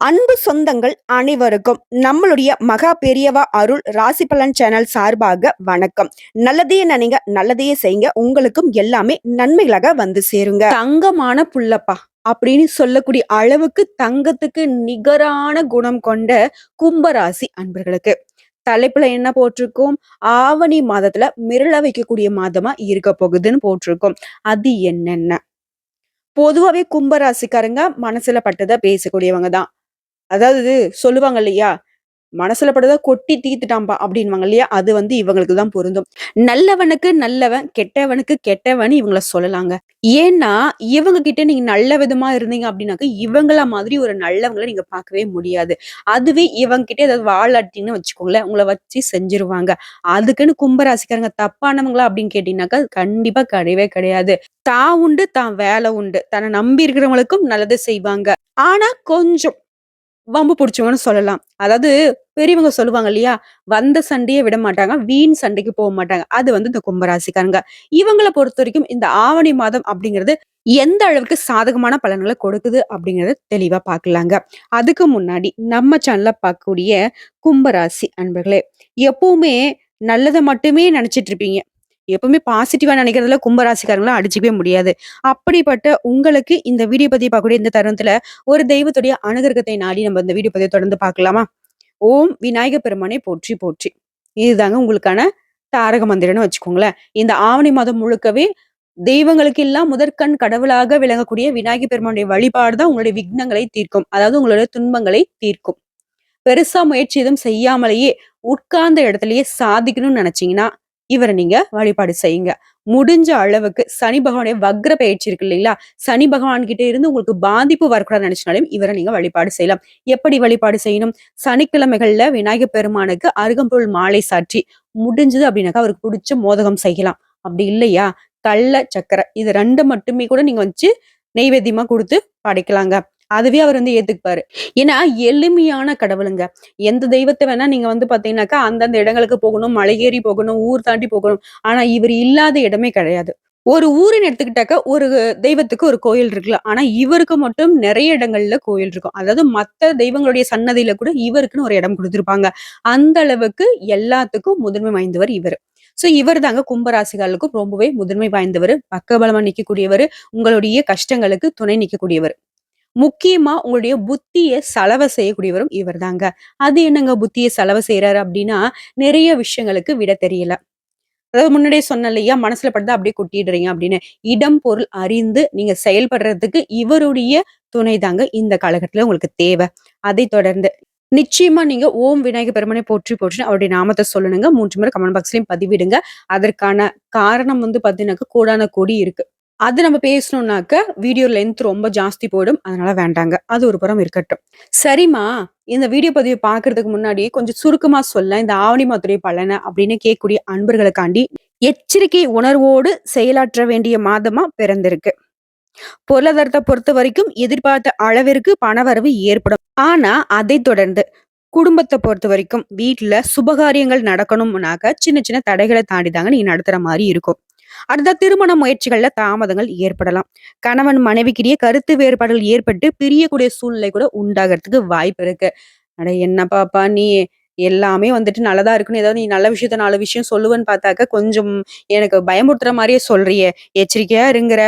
அன்பு சொந்தங்கள் அனைவருக்கும் நம்மளுடைய மகா பெரியவா அருள் ராசி பலன் சேனல் சார்பாக வணக்கம். நல்லதையே நினைங்க நல்லதையே செய்யுங்க. உங்களுக்கும் எல்லாமே நன்மைகளாக வந்து சேருங்க. தங்கமான புள்ளப்பா அப்படின்னு சொல்லக்கூடிய அளவுக்கு தங்கத்துக்கு நிகரான குணம் கொண்ட கும்பராசி அன்பர்களுக்கு. தலைப்புல என்ன போட்டிருக்கோம்? ஆவணி மாதத்துல மிரள வைக்கக்கூடிய மாதமா இருக்க போகுதுன்னு போட்டிருக்கோம். அது என்னென்ன? பொதுவாகவே கும்பராசிக்காரங்க மனசுல பட்டதை பேசக்கூடியவங்க தான். அதாவது சொல்லுவாங்க இல்லையா? மனசுல படுதா கொட்டி தீத்துட்டாம்பா அப்படின்வாங்க இல்லையா? அது வந்து இவங்களுக்கு தான் பொருந்தும். நல்லவனுக்கு நல்லவன் கெட்டவனுக்கு கெட்டவன் இவங்கள சொல்லலாங்க. ஏன்னா இவங்க கிட்ட நீங்க நல்ல விதமா இருந்தீங்க அப்படின்னாக்க இவங்கள மாதிரி ஒரு நல்லவங்களை நீங்க பார்க்கவே முடியாது. அதுவே இவங்க கிட்ட ஏதாவது வாழாட்டின்னு வச்சுக்கோங்களேன் உங்களை வச்சு செஞ்சிருவாங்க. அதுக்குன்னு கும்பராசிக்காரங்க தப்பானவங்களா அப்படின்னு கேட்டீங்கன்னாக்கா கண்டிப்பா கிடையவே கிடையாது. தான் உண்டு தான் வேலை உண்டு. தன்னை நம்பி இருக்கிறவங்களுக்கும் நல்லது செய்வாங்க. ஆனா கொஞ்சம் வம்பு பிடிச்சவங்கன்னு சொல்லலாம். அதாவது பெரியவங்க சொல்லுவாங்க இல்லையா வந்த சண்டையே விட மாட்டாங்க வீண் சண்டைக்கு போக மாட்டாங்க. அது வந்து இந்த கும்பராசிக்காரங்க. இவங்களை பொறுத்த வரைக்கும் இந்த ஆவணி மாதம் அப்படிங்கிறது எந்த அளவுக்கு சாதகமான பலன்களை கொடுக்குது அப்படிங்கறத தெளிவா பார்க்கலாங்க. அதுக்கு முன்னாடி நம்ம சேனல்ல பார்க்கக்கூடிய கும்பராசி அன்பர்களே எப்பவுமே நல்லதை மட்டுமே நினைச்சிட்டு இருப்பீங்க. எப்பவுமே பாசிட்டிவா நினைக்கிறதுல கும்பராசிக்காரங்களும் அடிச்சுக்கவே முடியாது. அப்படிப்பட்ட உங்களுக்கு இந்த வீடியோ பதிவு பார்க்கக்கூடிய இந்த தருணத்துல ஒரு தெய்வத்துடைய அனுகிரகத்தை நாடி நம்ம இந்த வீடியோ பதிவை தொடர்ந்து பார்க்கலாமா? ஓம் விநாயக பெருமானை போற்றி போற்றி. இதுதாங்க உங்களுக்கான தாரக மந்திரம்னு வச்சுக்கோங்களேன். இந்த ஆவணி மாதம் முழுக்கவே தெய்வங்களுக்கு எல்லாம் முதற்கண் கடவுளாக விளங்கக்கூடிய விநாயகர் பெருமானுடைய வழிபாடு தான் உங்களுடைய விக்னங்களை தீர்க்கும். அதாவது உங்களுடைய துன்பங்களை தீர்க்கும். பெருசா முயற்சி எதுவும் செய்யாமலேயே உட்கார்ந்த இடத்துலயே சாதிக்கணும்னு நினைச்சீங்கன்னா இவரை நீங்க வழிபாடு செய்யுங்க. முடிஞ்ச அளவுக்கு சனி பகவானுடைய வக்ர பயிற்சி இருக்கு இல்லைங்களா? சனி பகவான் கிட்ட இருந்து உங்களுக்கு பாதிப்பு வரக்கூடாது நினைச்சினாலும் இவரை நீங்க வழிபாடு செய்யலாம். எப்படி வழிபாடு செய்யணும்? சனிக்கிழமைகள்ல விநாயகர் பெருமானுக்கு அருகம்பொருள் மாலை சாற்றி முடிஞ்சது அப்படின்னாக்கா அவருக்கு பிடிச்ச மோதகம் செய்யலாம். அப்படி இல்லையா? கள்ள சக்கரை இது ரெண்டு மட்டுமே கூட நீங்க வச்சு நெய்வேத்தியமா கொடுத்து படைக்கலாங்க. அதுவே அவர் வந்து ஏத்துக்குப்பாரு. ஏன்னா எளிமையான கடவுளுங்க. எந்த தெய்வத்தை வேணா நீங்க வந்து பாத்தீங்கன்னாக்கா அந்தந்த இடங்களுக்கு போகணும் மலையேறி போகணும் ஊர் தாண்டி போகணும். ஆனா இவர் இல்லாத இடமே கிடையாது. ஒரு ஊரின் எடுத்துக்கிட்டாக்க ஒரு தெய்வத்துக்கு ஒரு கோயில் இருக்குல்ல. ஆனா இவருக்கு மட்டும் நிறைய இடங்கள்ல கோயில் இருக்கும். அதாவது மத்த தெய்வங்களுடைய சன்னதியில கூட இவருக்குன்னு ஒரு இடம் கொடுத்துருப்பாங்க. அந்த அளவுக்கு எல்லாத்துக்கும் முதன்மை வாய்ந்தவர் இவர். சோ இவர் தாங்க கும்பராசிகளுக்கும் ரொம்பவே முதன்மை வாய்ந்தவர் பக்கபலமா நிக்கக்கூடியவர் உங்களுடைய கஷ்டங்களுக்கு துணை நிக்கக்கூடியவர். முக்கியமா உங்களுடைய புத்திய செலவை செய்யக்கூடியவரும் இவர் தாங்க அது என்னங்க புத்திய செலவு செய்யறாரு அப்படின்னா நிறைய விஷயங்களுக்கு விட தெரியல. அதாவது முன்னாடியே சொன்ன இல்லையா மனசுல படுத்தா அப்படியே கொட்டிடுறீங்க அப்படின்னு. இடம் பொருள் அறிந்து நீங்க செயல்படுறதுக்கு இவருடைய துணை தாங்க இந்த காலகட்டத்துல உங்களுக்கு தேவை. அதை தொடர்ந்து நிச்சயமா நீங்க ஓம் விநாயகர் பெருமனை போற்றி போற்றி அவருடைய நாமத்தை சொல்லணுங்க. மூன்று முறை கமெண்ட் பாக்ஸ்லயும் பதிவிடுங்க. அதற்கான காரணம் வந்து பாத்தீங்கன்னாக்க கோடான கொடி இருக்கு. அது நம்ம பேசணும்னாக்க வீடியோ லென்த் ரொம்ப ஜாஸ்தி போயிடும். அதனால வேண்டாங்க. அது ஒரு புறம் இருக்கட்டும். சரிம்மா இந்த வீடியோ பதிவு பார்க்கறதுக்கு முன்னாடி கொஞ்சம் சுருக்கமா சொல்ல இந்த ஆவணி மாத்துடைய பலனை அப்படின்னு கேட்கக்கூடிய அன்பர்களுக்காண்டி எச்சரிக்கை உணர்வோடு செயலாற்ற வேண்டிய மாதமா பிறந்திருக்கு. பொருளாதாரத்தை பொறுத்த வரைக்கும் எதிர்பார்த்த அளவிற்கு பணவரவு ஏற்படும். ஆனா அதை தொடர்ந்து குடும்பத்தை பொறுத்த வரைக்கும் வீட்டுல சுபகாரியங்கள் நடக்கணும்னாக்க சின்ன சின்ன தடைகளை தாண்டி தாங்க நீங்க நடத்துற மாதிரி இருக்கும். அடுத்த திருமண முயற்சிகள்ல தாமதங்கள் ஏற்படலாம். கணவன் மனைவிக்கிடையே கருத்து வேறுபாடுகள் ஏற்பட்டு பிரியக்கூடிய சூழ்நிலை கூட உண்டாகிறதுக்கு வாய்ப்பு இருக்கு. அட என்ன பாப்பா நீ? எல்லாமே வந்துட்டு நல்லதா இருக்குன்னு ஏதாவது நீ நல்ல விஷயத்த நாலு விஷயம் சொல்லுவேன்னு பார்த்தாக்க கொஞ்சம் எனக்கு பயமுறுத்துற மாதிரியே சொல்றிய. எச்சரிக்கையா இருங்கிற.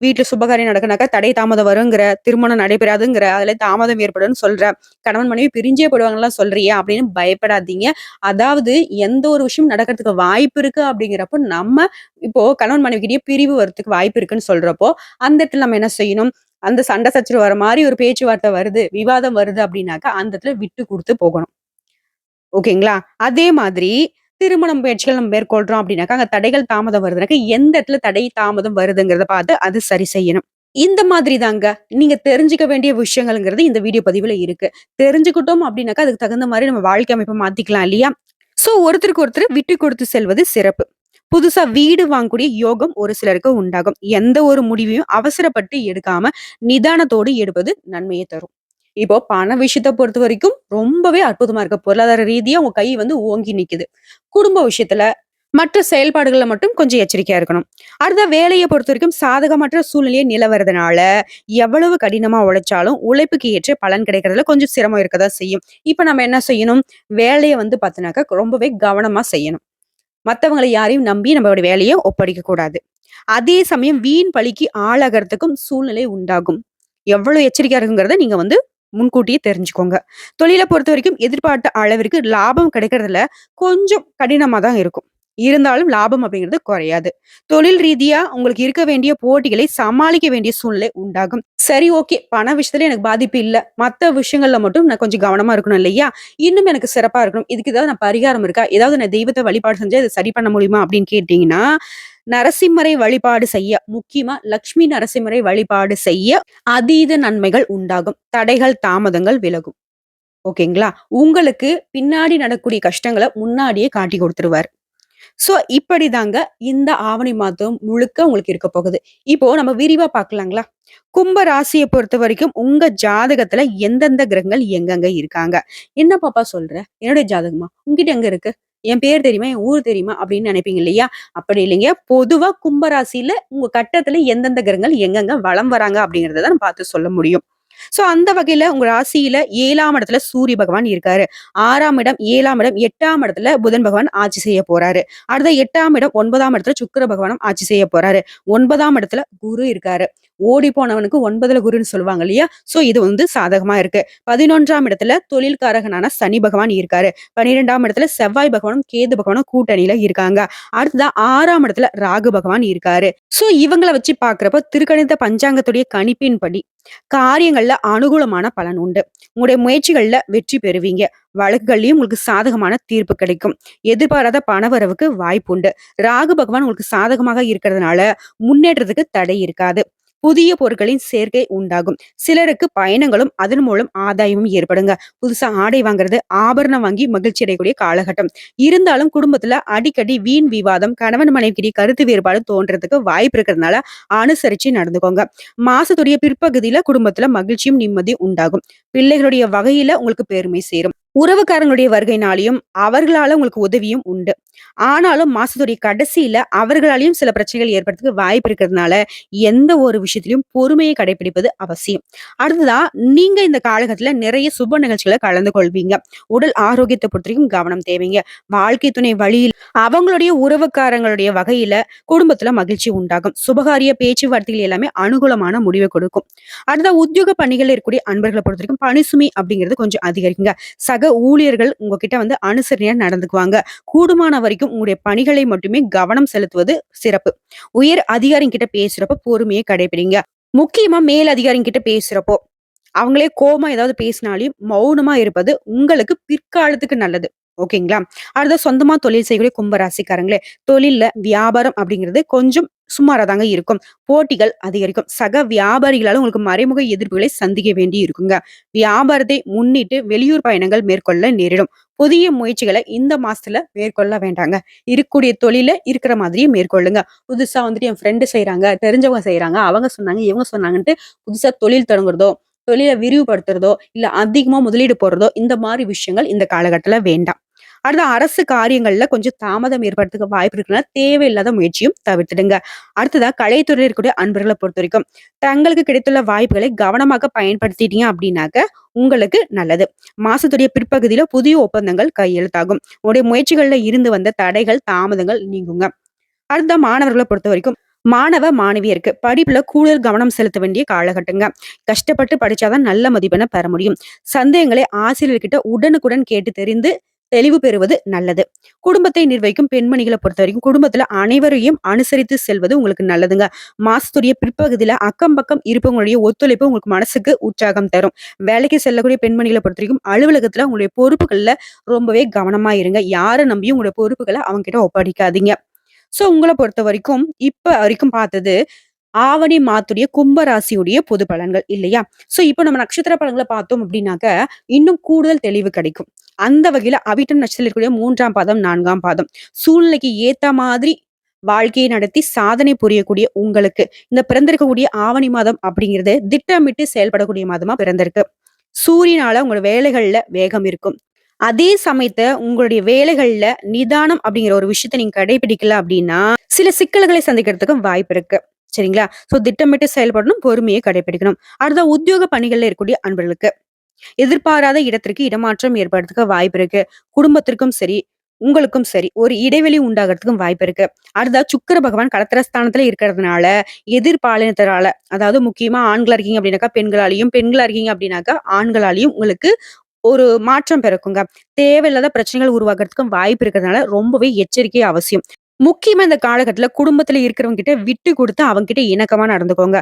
வீட்டுல சுபகாரியம் நடக்குனாக்கா தடை தாமதம் வருங்கிற திருமணம் நடைபெறாதுங்கிற அதுல தாமதம் ஏற்படும் சொல்ற. கணவன் மனைவி பிரிஞ்சே போடுவாங்கலாம் சொல்றியா அப்படின்னு பயப்படாதீங்க. அதாவது எந்த ஒரு விஷயம் நடக்கிறதுக்கு வாய்ப்பு இருக்கு அப்படிங்கிறப்போ நம்ம இப்போ கணவன் மனைவிக்கிட்டே பிரிவு வரத்துக்கு வாய்ப்பு இருக்குன்னு சொல்றப்போ அந்த இடத்துல நம்ம என்ன செய்யணும்? அந்த சண்டை சச்சரவு வர மாதிரி ஒரு பேச்சுவார்த்தை வருது விவாதம் வருது அப்படின்னாக்கா அந்த இடத்துல விட்டு கொடுத்து போகணும். ஓகேங்களா? அதே மாதிரி திருமணம் முயற்சிகள் நம்ம மேற்கொள்றோம் அப்படின்னாக்கா அங்க தடைகள் தாமதம் வருதுனாக்கா எந்த இடத்துல தடை தாமதம் வருதுங்கிறத பார்த்து அது சரி செய்யணும். இந்த மாதிரி தாங்க. நீங்க தெரிஞ்சுக்க வேண்டிய விஷயங்கள்ங்கிறது இந்த வீடியோ பதிவுல இருக்கு. தெரிஞ்சுக்கிட்டோம் அப்படின்னாக்கா அதுக்கு தகுந்த மாதிரி நம்ம வாழ்க்கை அமைப்பை மாத்திக்கலாம் இல்லையா? சோ ஒருத்தருக்கு ஒருத்தர் விட்டு கொடுத்து செல்வது சிறப்பு. புதுசா வீடு வாங்கக்கூடிய யோகம் ஒரு சிலருக்கு உண்டாகும். எந்த ஒரு முடிவையும் அவசரப்பட்டு எடுக்காம நிதானத்தோடு எடுப்பது நன்மையை தரும். இப்போ பண விஷயத்தை பொறுத்த வரைக்கும் ரொம்பவே அற்புதமா இருக்கு பொருளாதார ரீதியா உங்க கை வந்து ஓங்கி நிக்குது குடும்ப விஷயத்துல மற்ற செயல்பாடுகள்ல மட்டும் கொஞ்சம் எச்சரிக்கையா இருக்கணும். அடுத்த பொறுத்த வரைக்கும் சாதகமற்ற சூழ்நிலையை நிலவறதுனால, எவ்வளவு கடினமா உழைச்சாலும் உழைப்புக்கு ஏற்ற பலன் கிடைக்கிறதுல கொஞ்சம் சிரமம் இருக்க தான் செய்யும். இப்ப நம்ம என்ன செய்யணும்? வேலையை வந்து பார்த்தீனாக்கா ரொம்பவே கவனமா செய்யணும். மற்றவங்களை யாரையும் நம்பி நம்மளுடைய வேலையை ஒப்படைக்க கூடாது. அதே சமயம் வீண் பழிக்கு ஆளாகறதுக்கும் சூழ்நிலை உண்டாகும். எவ்வளவு எச்சரிக்கையா இருக்குங்கிறத நீங்க வந்து முன்கூட்டியே தெரிஞ்சுக்கோங்க. தொழிலை பொறுத்த வரைக்கும் எதிர்பார்த்த அளவிற்கு லாபம் கிடைக்கிறதுல கொஞ்சம் கடினமாக தான் இருக்கும். இருந்தாலும் லாபம் அப்படிங்கிறது குறையாது. தொழில் ரீதியா உங்களுக்கு இருக்க வேண்டிய போட்டிகளை சமாளிக்க வேண்டிய சூழ்நிலை உண்டாகும். சரி ஓகே. பண விஷயத்துல எனக்கு பாதிப்பு இல்லை மற்ற விஷயங்கள்ல மட்டும் நான் கொஞ்சம் கவனமா இருக்கணும் இல்லையா? இன்னும் எனக்கு சிறப்பா இருக்கணும். இதுக்கு ஏதாவது நான் பரிகாரம் இருக்கா? ஏதாவது நான் தெய்வத்தை வழிபாடு செஞ்சா அதை சரி பண்ண முடியுமா? அப்படின்னு கேட்டீங்கன்னா, நரசிம்மரை வழிபாடு செய்ய, முக்கியமா லக்ஷ்மி நரசிம்மரை வழிபாடு செய்ய அதீத நன்மைகள் உண்டாகும். தடைகள், தாமதங்கள் விலகும். ஓகேங்களா? உங்களுக்கு பின்னாடி நடக்கக்கூடிய கஷ்டங்களை முன்னாடியே காட்டி கொடுத்துருவாரு சோ இப்படிதாங்க இந்த ஆவணி மாதம் முழுக்க உங்களுக்கு இருக்க போகுது. இப்போ நம்ம விரிவா பாக்கலாங்களா கும்ப பொறுத்த வரைக்கும் உங்க ஜாதகத்துல எந்தெந்த கிரகங்கள் எங்கெங்க இருக்காங்க? "என்ன பாப்பா சொல்ற? என்னுடைய ஜாதகமா? உங்ககிட்ட எங்க இருக்கு? என் பேர் தெரியுமா? என் ஊர் தெரியுமா?" அப்படின்னு நினைப்பீங்க இல்லையா? அப்படி இல்லைங்க. பொதுவா கும்பராசியில உங்க கட்டத்துல எந்தெந்த கிரகங்கள் எங்கெங்க வளம் வராங்க அப்படிங்கறத தான் பார்த்து சொல்ல முடியும். ஸோ அந்த வகையில உங்க ராசியில ஏழாம் இடத்துல சூரிய பகவான் இருக்காரு. ஆறாம் இடம், ஏழாம் இடம், எட்டாம் இடத்துல புதன் பகவான் ஆட்சி செய்ய போறாரு. அடுத்த எட்டாம் இடம், ஒன்பதாம் இடத்துல சுக்கிர பகவானும் ஆட்சி செய்ய போறாரு. ஒன்பதாம் இடத்துல குரு இருக்காரு. ஓடி போனவனுக்கு ஒன்பதுல குருன்னு சொல்லுவாங்க இல்லையா? ஸோ இது வந்து சாதகமா இருக்கு. 11ஆம் இடத்துல தொழில்காரகனான சனி பகவான் இருக்காரு. 12ஆம் இடத்துல செவ்வாய் பகவானும், கேது பகவானும் கூட்டணியில இருக்காங்க. அடுத்ததா ஆறாம் இடத்துல ராகு பகவான் இருக்காரு. ஸோ இவங்கள வச்சு பாக்குறப்ப திருக்கணித பஞ்சாங்கத்துடைய கணிப்பின்படி காரியங்கள்ல அனுகூலமான பலன் உண்டு. உங்களுடைய முயற்சிகள்ல வெற்றி பெறுவீங்க. வழக்குகள்லயும் உங்களுக்கு சாதகமான தீர்ப்பு கிடைக்கும். எதிர்பாராத பணவரவுக்கு வாய்ப்பு உண்டு ராகு பகவான் உங்களுக்கு சாதகமாக இருக்கிறதுனால முன்னேற்றத்துக்கு தடை இருக்காது. புதிய பொருட்களின் சேர்க்கை உண்டாகும். சிலருக்கு பயணங்களும் அதன் மூலம் ஆதாயமும் ஏற்படுங்க. புதுசா ஆடை வாங்குறது, ஆபரணம் வாங்கி மகிழ்ச்சி அடையக்கூடிய காலகட்டம். இருந்தாலும் குடும்பத்துல அடிக்கடி வீண் விவாதம், கணவன் மனைவிக்கிடையே கருத்து வேறுபாடு தோன்றதுக்கு வாய்ப்பு இருக்கிறதுனால அனுசரிச்சு நடந்துக்கோங்க. மாசத்துடைய பிற்பகுதியில குடும்பத்துல மகிழ்ச்சியும், நிம்மதியும் உண்டாகும். பிள்ளைகளுடைய வகையில உங்களுக்கு பெருமை சேரும். உறவுக்காரங்களுடைய வருகைனாலயும் அவர்களால உங்களுக்கு உதவியும் உண்டு. ஆனாலும் மாசத்துடைய கடைசியில அவர்களாலயும் சில பிரச்சனைகள் ஏற்படுறதுக்கு வாய்ப்பு இருக்கிறதுனால, எந்த ஒரு விஷயத்திலும் பொறுமையை கடைபிடிப்பது அவசியம். அடுத்ததா நீங்க இந்த காலகட்டத்துல நிறைய சுப நிகழ்ச்சிகளை கலந்து கொள்வீங்க. உடல் ஆரோக்கியத்தை பொறுத்தவரைக்கும் கவனம் தேவைங்க. வாழ்க்கை துணை வழியில் அவங்களுடைய உறவுக்காரங்களுடைய வகையில குடும்பத்துல மகிழ்ச்சி உண்டாகும். சுபகாரிய பேச்சுவார்த்தைகள் எல்லாமே அனுகூலமான முடிவை கொடுக்கும். அடுத்த உத்தியோக பணிகள் இருக்கக்கூடிய அன்பர்களை பொறுத்தவரைக்கும் பணிசுமை அப்படிங்கிறது கொஞ்சம் அதிகரிக்குங்க. சக ஊழியர்கள் உங்ககிட்ட வந்து அனுசரணையா நடந்துக்குவாங்க. கூடுமான வரைக்கும் உங்களுடைய பணிகளை மட்டுமே கவனம் செலுத்துவது சிறப்பு. உயர் அதிகாரிகிட்ட பேசுறப்ப பொறுமையை கடைபிடிங்க. முக்கியமா மேல் அதிகாரிகிட்ட பேசுறப்போ, அவங்களே கோபமா ஏதாவது பேசினாலையும் மௌனமா இருப்பது உங்களுக்கு பிற்காலத்துக்கு நல்லது. ஓகேங்களா? அடுத்த சொந்தமா தொழில் செய்யக்கூடிய கும்பராசிக்காரங்களே தொழில்ல வியாபாரம் அப்படிங்கிறது கொஞ்சம் சுமாராக தாங்க இருக்கும். போட்டிகள் அதிகரிக்கும். சக வியாபாரிகளால் உங்களுக்கு மறைமுக எதிர்ப்புகளை சந்திக்க வேண்டி இருக்குங்க. வியாபாரத்தை முன்னிட்டு வெளியூர் பயணங்கள் மேற்கொள்ள நேரிடும். புதிய முயற்சிகளை இந்த மாசத்துல மேற்கொள்ள வேண்டாங்க. இருக்கக்கூடிய தொழில இருக்கிற மாதிரியே மேற்கொள்ளுங்க. புதுசா வந்துட்டு என் ஃப்ரெண்டு செய்யறாங்க தெரிஞ்சவங்க செய்யறாங்க அவங்க சொன்னாங்க, இவங்க சொன்னாங்கன்ட்டு புதுசா தொழில் தொடங்குறதோ, தொழிலை விரிவுபடுத்துறதோ, இல்ல அதிகமா முதலீடு போடுறதோ, இந்த மாதிரி விஷயங்கள் இந்த காலகட்டத்துல வேண்டாம். அடுத்து அரசு காரியங்கள்ல கொஞ்சம் தாமதம் ஏற்படுறதுக்கு வாய்ப்பு இருக்குன்னா, தேவையில்லாத முயற்சியும் தவிர்த்துடுங்க. அடுத்ததா கலைத்துறையில் இருக்கக்கூடிய அன்பர்களை பொறுத்த வரைக்கும் தங்களுக்கு கிடைத்துள்ள வாய்ப்புகளை கவனமாக பயன்படுத்திட்டீங்க அப்படின்னாக்க, உங்களுக்கு நல்லது. மாசத்துடைய பிற்பகுதியில புதிய ஒப்பந்தங்கள் கையெழுத்தாகும். உங்களுடைய முயற்சிகள்ல இருந்து வந்த தடைகள், தாமதங்கள் நீங்குங்க. மாணவர்களை பொறுத்த வரைக்கும் மாணவ, மாணவியருக்கு படிப்புல கூடுதல் கவனம் செலுத்த வேண்டிய காலகட்டங்க. கஷ்டப்பட்டு படிச்சாதான் நல்ல மதிப்பெண்ணை பெற முடியும். சந்தேகங்களை ஆசிரியர்கிட்ட உடனுக்குடன் கேட்டு தெரிந்து தெளிவு பெறுவது நல்லது. குடும்பத்தை நிர்வகிக்கும் பெண்மணிகளை பொறுத்த வரைக்கும் குடும்பத்துல அனைவரையும் அனுசரித்து செல்வது உங்களுக்கு நல்லதுங்க. மாசத்துடைய பிற்பகுதியில அக்கம் பக்கம் இருப்பவங்களுடைய ஒத்துழைப்பு உங்களுக்கு மனசுக்கு உற்சாகம் தரும். வேலைக்கு செல்லக்கூடிய பெண்மணிகளை பொறுத்த வரைக்கும் அலுவலகத்துல உங்களுடைய பொறுப்புகள்ல ரொம்பவே கவனமா இருங்க. யாரை நம்பியும் உங்களுடைய அவங்க கிட்ட ஒப்படைக்காதீங்க. சோ உங்களை பொறுத்த வரைக்கும் இப்ப வரைக்கும் பார்த்தது ஆவணி மாத்துடைய கும்பராசியுடைய பொது பலன்கள் இல்லையா? சோ இப்போ நம்ம நட்சத்திர பலன்களை பார்த்தோம் அப்படின்னாக்க, இன்னும் கூடுதல் தெளிவு கிடைக்கும். அந்த வகையில அவிட்டம் நட்சத்திரத்தில் இருக்கக்கூடிய மூன்றாம் பாதம், நான்காம் பாதம் சூழ்நிலைக்கு ஏத்த மாதிரி வாழ்க்கையை நடத்தி சாதனை புரியக்கூடிய உங்களுக்கு, இந்த பிறந்திருக்கக்கூடிய ஆவணி மாதம் அப்படிங்கிறது திட்டமிட்டு செயல்படக்கூடிய மாதமா பிறந்திருக்கு. சூரியனால உங்களோட வேலைகள்ல வேகம் இருக்கும். அதே சமயத்தை உங்களுடைய வேலைகள்ல நிதானம் அப்படிங்கிற ஒரு விஷயத்த நீங்க கடைபிடிக்கல அப்படின்னா, சில சிக்கல்களை சந்திக்கிறதுக்கும் வாய்ப்பு இருக்கு. சரிங்களா? ஸோ திட்டமிட்டு செயல்படணும், பொறுமையை கடைபிடிக்கணும். அடுத்த உத்தியோக பணிகளில் இருக்கக்கூடிய அன்பர்களுக்கு, எதிர்பாராத இடத்திற்கு இடமாற்றம் ஏற்படுறதுக்கு வாய்ப்பு இருக்கு. குடும்பத்திற்கும் சரி, உங்களுக்கும் சரி, ஒரு இடைவெளி உண்டாகுறதுக்கும் வாய்ப்பு இருக்கு. அடுத்தா சுக்கிர பகவான் களத்திரஸ்தானத்துல இருக்கிறதுனால, எதிர்பாலினத்தரால, அதாவது முக்கியமா ஆண்களா இருக்கீங்க அப்படின்னாக்கா, பெண்களாலையும் பெண்களா இருக்கீங்க அப்படின்னாக்கா, ஆண்களாலையும் உங்களுக்கு ஒரு மாற்றம் பிறக்குங்க. தேவையில்லாத பிரச்சனைகள் உருவாகுறதுக்கும் வாய்ப்பு இருக்கிறதுனால, ரொம்பவே எச்சரிக்கை அவசியம். முக்கியமா இந்த காலகட்டத்துல குடும்பத்துல இருக்கிறவங்க கிட்ட விட்டு கொடுத்து அவங்க கிட்ட இணக்கமா நடந்துக்கோங்க.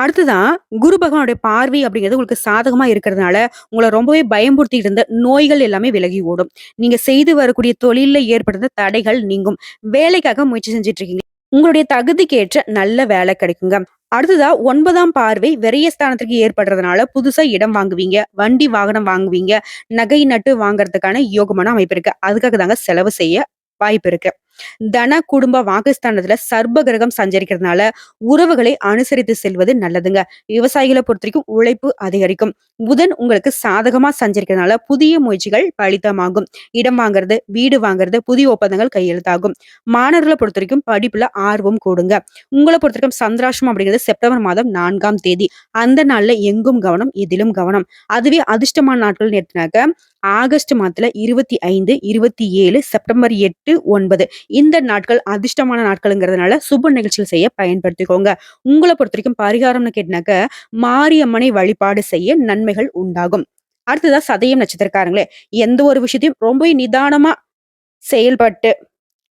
அடுத்ததான் குரு பகவானுடைய பார்வை அப்படிங்கிறது உங்களுக்கு சாதகமா இருக்கிறதுனால, உங்களை ரொம்பவே பயமுறுத்திட்டு இருந்த நோய்கள் எல்லாமே விலகி ஓடும். நீங்க செய்து வரக்கூடிய தொழில ஏற்படுத்த தடைகள் நீங்கும். வேலைக்காக முயற்சி செஞ்சுட்டு இருக்கீங்க. உங்களுடைய தகுதிக்கு ஏற்ற நல்ல வேலை கிடைக்குங்க. அடுத்ததா ஒன்பதாம் பார்வை விரயஸ்தானத்திற்கு ஏற்படுறதுனால, புதுசா இடம் வாங்குவீங்க, வண்டி, வாகனம் வாங்குவீங்க, நகை, நட்டு வாங்குறதுக்கான யோகமான அமைப்பு இருக்கு. அதுக்காக தாங்க செலவு செய்ய வாய்ப்பு இருக்கு. தன, குடும்ப வாக்குஸ்தானத்துல சர்ப கிரகம் சஞ்சரிக்கிறதுனால, உறவுகளை அனுசரித்து செல்வது நல்லதுங்க. விவசாயிகளை பொறுத்த வரைக்கும் உழைப்பு அதிகரிக்கும். புதன் உங்களுக்கு சாதகமா சஞ்சரிக்கிறதுனால, புதிய முயற்சிகள் பலிதமாகும். இடம் வாங்குறது, வீடு வாங்குறது, புதிய ஒப்பந்தங்கள் கையெழுத்தாகும். மாணவர்களை பொறுத்த வரைக்கும் படிப்புல ஆர்வம் கூடுங்க. உங்களை பொறுத்த வரைக்கும் சந்திராஷ்டமம் அப்படிங்கிறது செப்டம்பர் மாதம் நான்காம் தேதி. அந்த நாள்ல எங்கும் கவனம், எதிலும் கவனம். அதுவே அதிர்ஷ்டமான நாட்கள்னு எடுத்தனாக்க, ஆகஸ்ட் மாதத்துல 25, 27, செப்டம்பர் 8, 9 இந்த நாட்கள் அதிர்ஷ்டமான நாட்கள்ங்கிறதுனால, சுப நிகழ்ச்சிகள் செய்ய பயன்படுத்திக்கோங்க. உங்களை பொறுத்த வரைக்கும் பரிகாரம்னு கேட்டினாக்க மாரியம்மனை வழிபாடு செய்ய நன்மைகள் உண்டாகும். அடுத்ததா சதயம் நட்சத்திரக்காரங்களே, எந்த ஒரு விஷயத்தையும் ரொம்பவே நிதானமா செயல்பட்டு,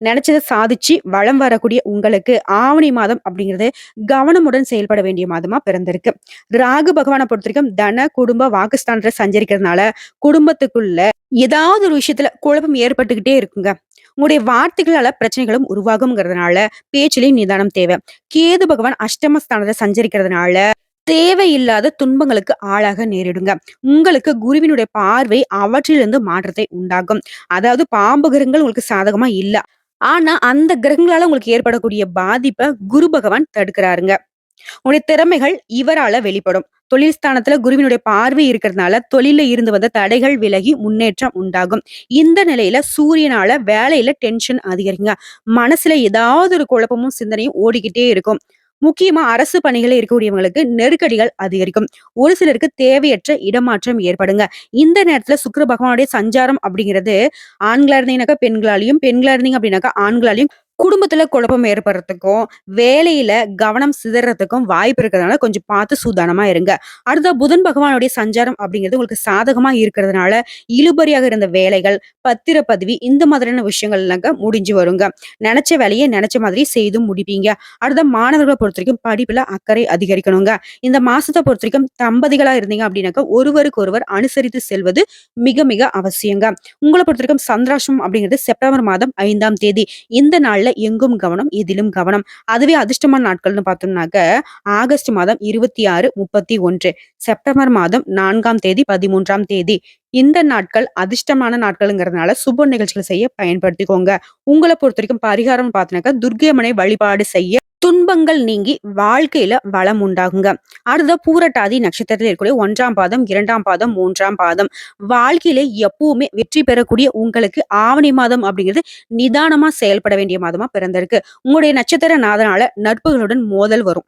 நினைச்சதை சாதிச்சு வளம் வரக்கூடிய உங்களுக்கு, ஆவணி மாதம் அப்படிங்கிறது கவனமுடன் செயல்பட வேண்டிய மாதமா பிறந்திருக்கு. ராகு பகவான பொறுத்தவரைக்கும் தன, குடும்ப வாக்குஸ்தானத்துல சஞ்சரிக்கிறதுனால, குடும்பத்துக்குள்ள ஏதாவது ஒரு விஷயத்துல குழப்பம் ஏற்பட்டுக்கிட்டே இருக்குங்க. உங்களுடைய வார்த்தைகளால பிரச்சனைகளும் உருவாகும்ங்கிறதுனால, பேச்சிலையும் நிதானம் தேவை. கேது பகவான் அஷ்டமஸ்தானத்தை சஞ்சரிக்கிறதுனால, தேவையில்லாத துன்பங்களுக்கு ஆளாக நேரிடுங்க. உங்களுக்கு குருவினுடைய பார்வை அவற்றிலிருந்து மாற்றத்தை உண்டாகும் அதாவது பாம்பு கிரகங்கள் உங்களுக்கு சாதகமா இல்ல. ஆனா, அந்த கிரகங்களால உங்களுக்கு ஏற்படக்கூடிய பாதிப்பை குரு பகவான் தடுக்கிறாருங்க. உன்னுடைய திறமைகள் இவரால வெளிப்படும். தொழில் ஸ்தானத்துல குருவினுடைய பார்வை இருக்கிறதுனால, தொழில இருந்து வந்த தடைகள் விலகி முன்னேற்றம் உண்டாகும். இந்த நிலையில சூரியனால வேலையில டென்ஷன் அதிகரிக்குங்க. மனசுல ஏதாவது ஒரு குழப்பமும், சிந்தனையும் ஓடிக்கிட்டே இருக்கும். முக்கியமா அரசு பணிகளை இருக்கக்கூடியவங்களுக்கு நெருக்கடிகள் அதிகரிக்கும். ஒரு சிலருக்கு தேவையற்ற இடமாற்றம் ஏற்படுங்க. இந்த நேரத்துல சுக்கர பகவானுடைய சஞ்சாரம் அப்படிங்கிறது, ஆண்களா இருந்தீங்கன்னாக்கா பெண்களாலையும் பெண்களா இருந்தீங்க அப்படின்னாக்கா ஆண்களாலையும் குடும்பத்துல குழப்பம் ஏற்படுறதுக்கும், வேலையில கவனம் சிதறதுக்கும் வாய்ப்பு இருக்கிறதுனால கொஞ்சம் பார்த்து சூதானமா இருங்க. அடுத்த புதன் பகவானுடைய சஞ்சாரம் அப்படிங்கிறது உங்களுக்கு சாதகமா இருக்கிறதுனால, இழுபறியாக இருந்த வேலைகள், பத்திர பதவி இந்த மாதிரியான விஷயங்கள்லாங்க முடிஞ்சு வருங்க. நினைச்ச வேலையை நினைச்ச மாதிரி செய்தும் முடிப்பீங்க. மாணவர்களை பொறுத்த வரைக்கும் படிப்புல அக்கறை அதிகரிக்கணுங்க. இந்த மாசத்தை பொறுத்த வரைக்கும் தம்பதிகளா இருந்தீங்க அப்படின்னாக்கா, ஒருவருக்கு ஒருவர் அனுசரித்து செல்வது மிக மிக அவசியங்க. உங்கள பொறுத்தவரைக்கும் சந்திராசம் அப்படிங்கிறது செப்டம்பர் மாதம் ஐந்தாம் தேதி. இந்த நாள்ல எங்கும் கவனம், எதிலும் கவனம். அதுவே அதிர்ஷ்டமான நாட்கள்னு பார்த்தோம்னாக்க, ஆகஸ்ட் மாதம் 26, 31, செப்டம்பர் மாதம் நான்காம் தேதி, 13ஆம் தேதி. இந்த நாட்கள் அதிர்ஷ்டமான நாட்கள்ங்கிறதுனால, சுப நிகழ்ச்சிகள் செய்ய பயன்படுத்திக்கோங்க. உங்களை பொறுத்த வரைக்கும் பரிகாரம் துர்க்கை அம்மனை வழிபாடு செய்ய துன்பங்கள் நீங்கி வாழ்க்கையில வளம் உண்டாகுங்க. அடுத்த பூரட்டாதி நட்சத்திரத்தில் இருக்கக்கூடிய ஒன்றாம் பாதம், இரண்டாம் பாதம், மூன்றாம் பாதம். வாழ்க்கையில எப்பவுமே வெற்றி பெறக்கூடிய உங்களுக்கு ஆவணி மாதம் அப்படிங்கிறது நிதானமா செயல்பட வேண்டிய மாதமா பிறந்திருக்கு. உங்களுடைய நட்சத்திர நாதனால நட்புகளுடன் மோதல் வரும்.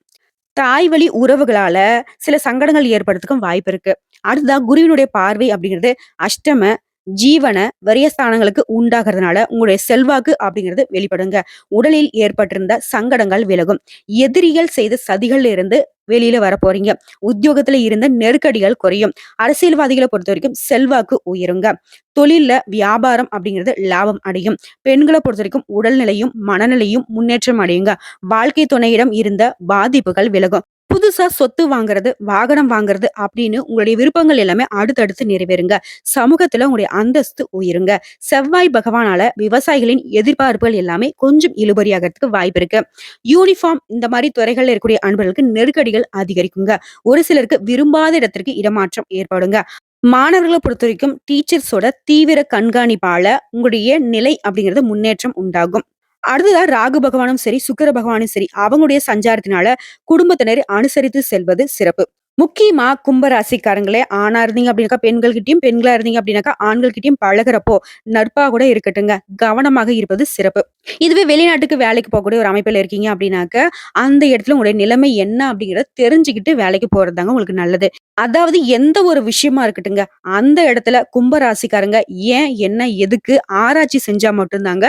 தாய் வழி உறவுகளால சில சங்கடங்கள் ஏற்படுறதுக்கும் வாய்ப்பு இருக்கு. அடுத்ததா குருவினுடைய பார்வை அப்படிங்கிறது அஷ்டம, ஜீவன, வரியஸ்தானங்களுக்கு உண்டாகிறதுனால, உங்களுடைய செல்வாக்கு அப்படிங்கிறது வெளிப்படுங்க. உடலில் ஏற்பட்டிருந்த சங்கடங்கள் விலகும். எதிரிகள் செய்த சதிகள்ல இருந்து வெளியில வரப்போறீங்க. உத்தியோகத்துல இருந்த நெருக்கடிகள் குறையும். அரசியல்வாதிகளை பொறுத்த வரைக்கும் செல்வாக்கு உயருங்க. தொழில்ல வியாபாரம் அப்படிங்கிறது லாபம் அடையும். பெண்களை பொறுத்த வரைக்கும் உடல்நிலையும், மனநிலையும் முன்னேற்றம் அடையுங்க. வாழ்க்கை துணையிடம் இருந்த பாதிப்புகள் விலகும். புதுசா சொத்து வாங்குறது, வாகனம் வாங்குறது அப்படின்னு உங்களுடைய விருப்பங்கள் எல்லாமே அடுத்தடுத்து நிறைவேறுங்க. சமூகத்துல உங்களுடைய அந்தஸ்து உயருங்க. செவ்வாய் பகவானால விவசாயிகளின் எதிர்பார்ப்புகள் எல்லாமே கொஞ்சம் இழுபறியாகிறதுக்கு வாய்ப்பு இருக்கு. யூனிஃபார்ம் இந்த மாதிரி துறைகள்ல இருக்கக்கூடிய அன்பர்களுக்கு நெருக்கடிகள் அதிகரிக்குங்க. ஒரு சிலருக்கு விரும்பாத இடத்திற்கு இடமாற்றம் ஏற்படுங்க. மாணவர்கள பொறுத்தவரைக்கும் டீச்சர்ஸோட தீவிர கண்காணிப்பால உங்களுடைய நிலை அப்படிங்கிறது முன்னேற்றம் உண்டாகும். அடுத்ததா ராகு பகவானும் சரி, சுக்கர பகவானும் சரி, அவங்களுடைய சஞ்சாரத்தினால குடும்பத்தினரை அனுசரித்து செல்வது சிறப்பு. முக்கியமா கும்பராசிக்காரங்களே ஆணா இருந்தீங்க அப்படின்னாக்கா பெண்கள்கிட்டயும் பெண்களா இருந்தீங்க அப்படின்னாக்கா ஆண்கள்கிட்டயும் பழகுறப்போ நட்பா கூட இருக்கட்டுங்க. கவனமாக இருப்பது சிறப்பு. இதுவே வெளிநாட்டுக்கு வேலைக்கு போகக்கூடிய ஒரு அமைப்பில் இருக்கீங்க அப்படின்னாக்க அந்த இடத்துல உங்களுடைய நிலைமை என்ன அப்படிங்கிறத தெரிஞ்சுக்கிட்டு வேலைக்கு போறதுதாங்க உங்களுக்கு நல்லது. அதாவது எந்த ஒரு விஷயமா இருக்கட்டுங்க அந்த இடத்துல கும்பராசிக்காரங்க ஏன் என்ன எதுக்கு ஆராய்ச்சி செஞ்சா மட்டும்தாங்க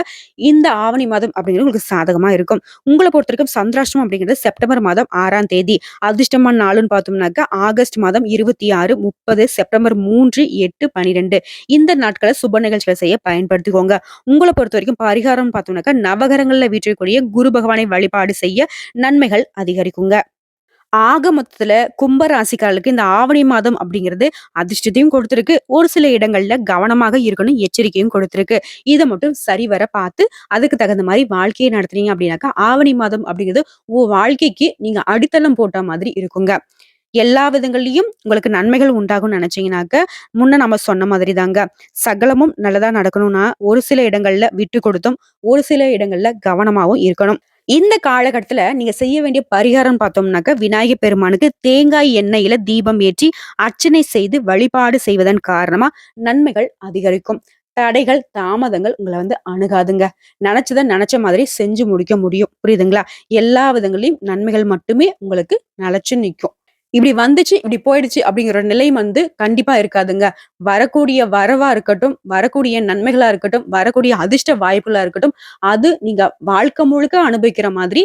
இந்த ஆவணி மாதம் அப்படிங்கிறது உங்களுக்கு சாதகமா இருக்கும். உங்களை பொறுத்த வரைக்கும் சந்திராஷ்டமம் அப்படிங்கிறது செப்டம்பர் மாதம் ஆறாம் தேதி. அதிர்ஷ்டமான நாளுன்னு பார்த்தோம்னாக்க ஆகஸ்ட் மாதம் இருபத்தி ஆறு முப்பது செப்டம்பர் மூன்று எட்டு பனிரெண்டு. இந்த நாட்களை சுப நிகழ்ச்சிகளை செய்ய பயன்படுத்திக்கோங்க. உங்களை பொறுத்த வரைக்கும் பரிகாரம் பார்த்தோம்னாக்கா நவகரங்களில் வீற்றிருக்கக்கூடிய குரு பகவானை வழிபாடு செய்ய நன்மைகள் அதிகரிக்குங்க. ஆக மொத்தத்துல கும்ப இந்த ஆவணி மாதம் அப்படிங்கிறது அதிர்ஷ்டத்தையும் கொடுத்திருக்கு. ஒரு சில இடங்கள்ல கவனமாக இருக்கணும் எச்சரிக்கையும் கொடுத்திருக்கு. இதை மட்டும் சரிவர பார்த்து அதுக்கு தகுந்த மாதிரி வாழ்க்கையை நடத்துனீங்க அப்படின்னாக்கா ஆவணி மாதம் அப்படிங்கிறது உங்க வாழ்க்கைக்கு நீங்க அடித்தளம் போட்ட மாதிரி இருக்குங்க. எல்லா விதங்கள்லயும் உங்களுக்கு நன்மைகள் உண்டாகும்னு நினைச்சீங்கன்னாக்க முன்ன நம்ம சொன்ன மாதிரி தாங்க சகலமும் நல்லதா நடக்கணும்னா ஒரு சில இடங்கள்ல விட்டு கொடுத்தும் ஒரு சில இடங்கள்ல கவனமாகவும் இருக்கணும். இந்த காலகட்டத்துல நீங்க செய்ய வேண்டிய பரிகாரம் பார்த்தோம்னாக்க விநாயகர் பெருமானுக்கு தேங்காய் எண்ணெயில தீபம் ஏற்றி அர்ச்சனை செய்து வழிபாடு செய்வதன் காரணமா நன்மைகள் அதிகரிக்கும். தடைகள் தாமதங்கள் உங்களை வந்து அணுகாதுங்க. நினைச்சதை நினைச்ச மாதிரி செஞ்சு முடிக்க முடியும். புரியுதுங்களா? எல்லா விதங்களையும் நன்மைகள் மட்டுமே உங்களுக்கு நிலைச்சு நிற்கும் இப்படி வந்துச்சு இப்படி போயிடுச்சு அப்படிங்கிற நிலை வந்து கண்டிப்பா இருக்காதுங்க. வரக்கூடிய வரவா இருக்கட்டும் வரக்கூடிய நன்மைகளா இருக்கட்டும் வரக்கூடிய அதிர்ஷ்ட வாய்ப்புகளா இருக்கட்டும் அது நீங்க வாழ்க்கை முழுக்க அனுபவிக்கிற மாதிரி